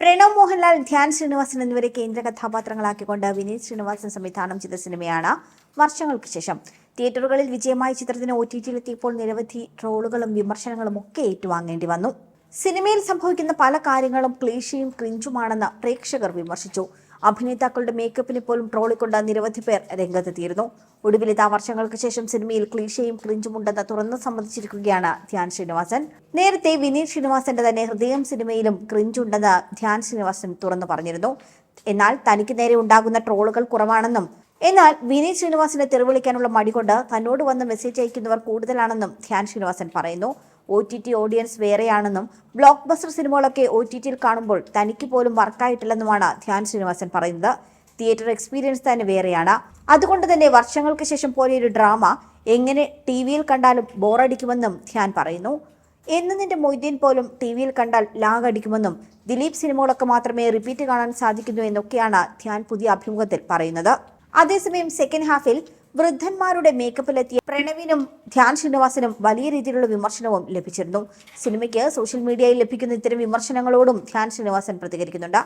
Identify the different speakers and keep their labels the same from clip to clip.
Speaker 1: പ്രണവ് മോഹൻലാൽ ധ്യാൻ ശ്രീനിവാസൻ എന്നിവരെ കേന്ദ്ര കഥാപാത്രങ്ങളാക്കിക്കൊണ്ട് വിനീത് ശ്രീനിവാസൻ സംവിധാനം ചെയ്ത സിനിമയാണ് വർഷങ്ങൾക്ക് ശേഷം. തിയേറ്ററുകളിൽ വിജയമായ ചിത്രത്തിന് ഒ ടി ടിയിലെത്തിയപ്പോൾ നിരവധി ട്രോളുകളും വിമർശനങ്ങളും ഒക്കെ ഏറ്റുവാങ്ങേണ്ടി വന്നു. സിനിമയിൽ സംഭവിക്കുന്ന പല കാര്യങ്ങളും ക്ലീശയും ക്രിഞ്ചുമാണെന്ന് പ്രേക്ഷകർ വിമർശിച്ചു. അഭിനേതാക്കളുടെ മേക്കപ്പിനെ പോലും ട്രോളിക്കൊണ്ട നിരവധി പേർ രംഗത്തെത്തിയിരുന്നു. ഒടുവിൽ ഇതാ വർഷങ്ങൾക്ക് ശേഷം സിനിമയിൽ ക്ലീശയും ക്രിഞ്ചും ഉണ്ടെന്ന് തുറന്നു സമ്മതിച്ചിരിക്കുകയാണ് ധ്യാൻ ശ്രീനിവാസൻ. നേരത്തെ വിനീത് ശ്രീനിവാസന്റെ തന്നെ ഹൃദയം സിനിമയിലും ക്രിഞ്ചുണ്ടെന്ന് ധ്യാൻ ശ്രീനിവാസൻ തുറന്നു പറഞ്ഞിരുന്നു. എന്നാൽ തനിക്ക് നേരെ ഉണ്ടാകുന്ന ട്രോളുകൾ കുറവാണെന്നും എന്നാൽ വിനീത് ശ്രീനിവാസിനെ തെറിവിളിക്കാനുള്ള മടി കൊണ്ട് തന്നോട് വന്ന് മെസ്സേജ് അയക്കുന്നവർ കൂടുതലാണെന്നും ധ്യാൻ ശ്രീനിവാസൻ പറയുന്നു. ഒ ടി ടി ഓഡിയൻസ് വേറെയാണെന്നും ബ്ലോക്ക് ബസ്റ്റർ സിനിമകളൊക്കെ ഒ ടി ടിയിൽ കാണുമ്പോൾ തനിക്ക് പോലും വർക്കായിട്ടില്ലെന്നുമാണ് ധ്യാൻ ശ്രീനിവാസൻ പറയുന്നത്. തിയേറ്റർ എക്സ്പീരിയൻസ് തന്നെ വേറെയാണ്. അതുകൊണ്ട് തന്നെ വർഷങ്ങൾക്ക് ശേഷം പോലെ ഒരു ഡ്രാമ എങ്ങനെ ടി വിയിൽ കണ്ടാലും ബോറടിക്കുമെന്നും ധ്യാൻ പറയുന്നു. എന്ന് നിന്റെ മൊയ്തീൻ പോലും ടി വിയിൽ കണ്ടാൽ ലാഗ് അടിക്കുമെന്നും ദിലീപ് സിനിമകളൊക്കെ മാത്രമേ റിപ്പീറ്റ് കാണാൻ സാധിക്കുന്നു എന്നൊക്കെയാണ് ധ്യാൻ പുതിയ അഭിമുഖത്തിൽ പറയുന്നത്. അതേസമയം സെക്കൻഡ് ഹാഫിൽ വൃദ്ധന്മാരുടെ മേക്കപ്പിലെത്തിയ പ്രണവിനും ധ്യാൻ ശ്രീനിവാസനും വലിയ രീതിയിലുള്ള വിമർശനവും ലഭിച്ചിരുന്നു. സിനിമയ്ക്ക് സോഷ്യൽ മീഡിയയിൽ ലഭിക്കുന്ന ഇത്തരം വിമർശനങ്ങളോടും ധ്യാൻ ശ്രീനിവാസൻ പ്രതികരിക്കുന്നുണ്ട്.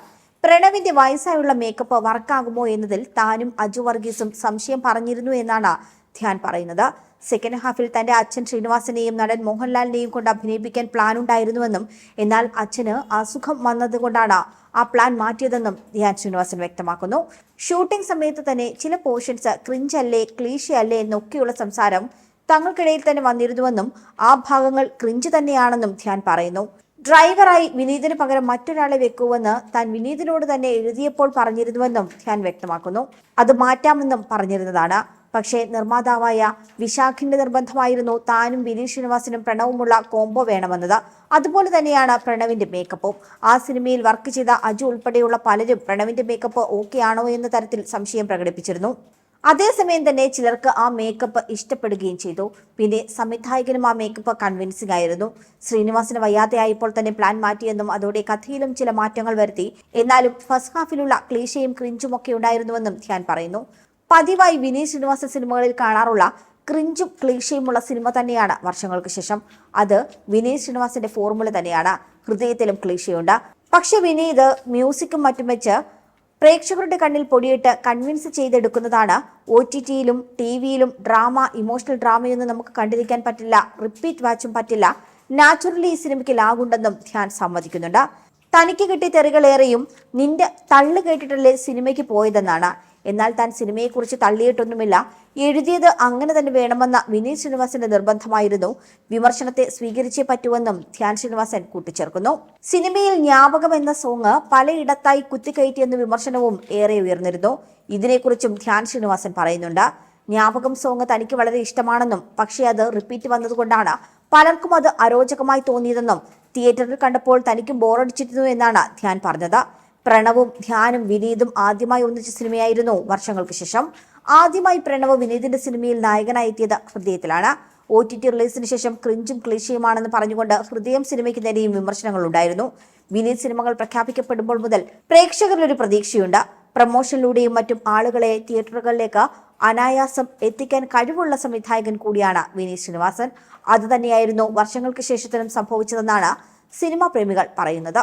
Speaker 1: പ്രണവിന്റെ വയസ്സായുള്ള മേക്കപ്പ് വർക്കാകുമോ എന്നതിൽ താനും അജു വർഗീസും സംശയം പറഞ്ഞിരുന്നു എന്നാണ് ധ്യാൻ പറയുന്നത്. സെക്കൻഡ് ഹാഫിൽ തന്റെ അച്ഛൻ ശ്രീനിവാസനെയും നടൻ മോഹൻലാലിനെയും കൊണ്ട് അഭിനയിപ്പിക്കാൻ പ്ലാൻ ഉണ്ടായിരുന്നുവെന്നും എന്നാൽ അച്ഛന് അസുഖം വന്നതുകൊണ്ടാണ് ആ പ്ലാൻ മാറ്റിയതെന്നും ധ്യാൻ ശ്രീനിവാസൻ വ്യക്തമാക്കുന്നു. ഷൂട്ടിംഗ് സമയത്ത് തന്നെ ചില പോർഷൻസ് ക്രിഞ്ച് അല്ലേ ക്ലീഷ അല്ലേ എന്നൊക്കെയുള്ള സംസാരം തങ്ങൾക്കിടയിൽ തന്നെ വന്നിരുന്നുവെന്നും ആ ഭാഗങ്ങൾ ക്രിഞ്ച് തന്നെയാണെന്നും ധ്യാൻ പറയുന്നു. ഡ്രൈവറായി വിനീതിന് പകരം മറ്റൊരാളെ വെക്കുവെന്ന് താൻ വിനീതിനോട് തന്നെ എഴുതിയപ്പോൾ പറഞ്ഞിരുന്നുവെന്നും ധ്യാൻ വ്യക്തമാക്കുന്നു. അത് മാറ്റാമെന്നും പറഞ്ഞിരുന്നതാണ്. പക്ഷേ നിർമ്മാതാവായ വിശാഖിന്റെ നിർബന്ധമായിരുന്നു താനും വിനീത് ശ്രീനിവാസനും പ്രണവുമുള്ള കോംബോ വേണമെന്നത്. അതുപോലെ തന്നെയാണ് പ്രണവിന്റെ മേക്കപ്പും ആ സിനിമയിൽ വർക്ക് ചെയ്ത അജു ഉൾപ്പെടെയുള്ള പലരും പ്രണവിന്റെ മേക്കപ്പ് ഓക്കെ ആണോ എന്ന തരത്തിൽ സംശയം പ്രകടിപ്പിച്ചിരുന്നു. അതേസമയം തന്നെ ചിലർക്ക് ആ മേക്കപ്പ് ഇഷ്ടപ്പെടുകയും ചെയ്തു. പിന്നെ സംവിധായകനും ആ മേക്കപ്പ് കൺവിൻസിംഗ് ആയിരുന്നു. ശ്രീനിവാസിന് വയ്യാതെയായപ്പോൾ തന്നെ പ്ലാൻ മാറ്റിയെന്നും അതോടെ കഥയിലും ചില മാറ്റങ്ങൾ വരുത്തി. എന്നാലും ഫസ്റ്റ് ഹാഫിലുള്ള ക്ലീശയും ക്രിഞ്ചും ഒക്കെ ഉണ്ടായിരുന്നുവെന്നും ധ്യാൻ പറയുന്നു. പതിവായി വിനീത് ശ്രീനിവാസ സിനിമകളിൽ കാണാറുള്ള ക്രിഞ്ചും ക്ലീശയുമുള്ള സിനിമ തന്നെയാണ് വർഷങ്ങൾക്ക് ശേഷം. അത് വിനീത് ശ്രീനിവാസിന്റെ ഫോർമുല തന്നെയാണ്. ഹൃദയത്തിലും ക്ലീശയുണ്ട്. പക്ഷെ വിനീത് മ്യൂസിക്കും മറ്റും വെച്ച് പ്രേക്ഷകരുടെ കണ്ണിൽ പൊടിയിട്ട് കൺവിൻസ് ചെയ്തെടുക്കുന്നതാണ്. ഒ ടി ടിയിലും ടി വിയിലും ഡ്രാമ ഇമോഷണൽ ഡ്രാമയൊന്നും നമുക്ക് കണ്ടിരിക്കാൻ പറ്റില്ല. റിപ്പീറ്റ് വാച്ചും പറ്റില്ല. നാച്ചുറലി ഈ സിനിമയ്ക്ക് ലാഗുണ്ടെന്നും ധ്യാൻ സമ്മതിക്കുന്നുണ്ട്. തനിക്ക് കിട്ടിയ തെറികളേറെയും നിന്റെ തള്ളു കേട്ടിട്ടല്ലേ സിനിമയ്ക്ക് പോയതെന്നാണ്. എന്നാൽ താൻ സിനിമയെക്കുറിച്ച് തള്ളിയിട്ടൊന്നുമില്ല. എഴുതിയത് അങ്ങനെ തന്നെ വേണമെന്ന വിനീത് ശ്രീനിവാസന്റെ നിർബന്ധമായിരുന്നു. വിമർശനത്തെ സ്വീകരിച്ചേ പറ്റുമെന്നും ധ്യാൻ ശ്രീനിവാസൻ കൂട്ടിച്ചേർക്കുന്നു. സിനിമയിൽ ജ്ഞാപകം എന്ന സോങ് പലയിടത്തായി കുത്തിക്കയറ്റിയെന്ന വിമർശനവും ഏറെ ഉയർന്നിരുന്നു. ഇതിനെക്കുറിച്ചും ധ്യാൻ ശ്രീനിവാസൻ പറയുന്നുണ്ട്. ജ്ഞാപകം സോങ് തനിക്ക് വളരെ ഇഷ്ടമാണെന്നും പക്ഷേ അത് റിപ്പീറ്റ് വന്നതുകൊണ്ടാണ് പലർക്കും അത് അരോചകമായി തോന്നിയതെന്നും തിയേറ്ററിൽ കണ്ടപ്പോൾ തനിക്കും ബോറടിച്ചിരുന്നു എന്നാണ് ധ്യാൻ പറഞ്ഞത്. പ്രണവും ധ്യാനും വിനീതും ആദ്യമായി ഒന്നിച്ച സിനിമയായിരുന്നു വർഷങ്ങൾക്ക് ശേഷം. ആദ്യമായി പ്രണവ് വിനീതിന്റെ സിനിമയിൽ നായകനായി എത്തിയത് ഹൃദയത്തിലാണ്. ഒ ടി ടി റിലീസിന് ശേഷം ക്രിഞ്ചും ക്ലീശയുമാണെന്ന് പറഞ്ഞുകൊണ്ട് ഹൃദയം സിനിമയ്ക്ക് നേരെയും വിമർശനങ്ങൾ ഉണ്ടായിരുന്നു. വിനീത് സിനിമകൾ പ്രഖ്യാപിക്കപ്പെടുമ്പോൾ മുതൽ പ്രേക്ഷകരിൽ ഒരു പ്രതീക്ഷയുണ്ട്. പ്രമോഷനിലൂടെയും മറ്റും ആളുകളെ തിയേറ്ററുകളിലേക്ക് അനായാസം എത്തിക്കാൻ കഴിവുള്ള സംവിധായകൻ കൂടിയാണ് വിനീത് ശ്രീനിവാസൻ. അതുതന്നെയായിരുന്നു വർഷങ്ങൾക്ക് ശേഷത്തിനും സംഭവിച്ചതെന്നാണ് സിനിമാ പ്രേമികൾ പറയുന്നത്.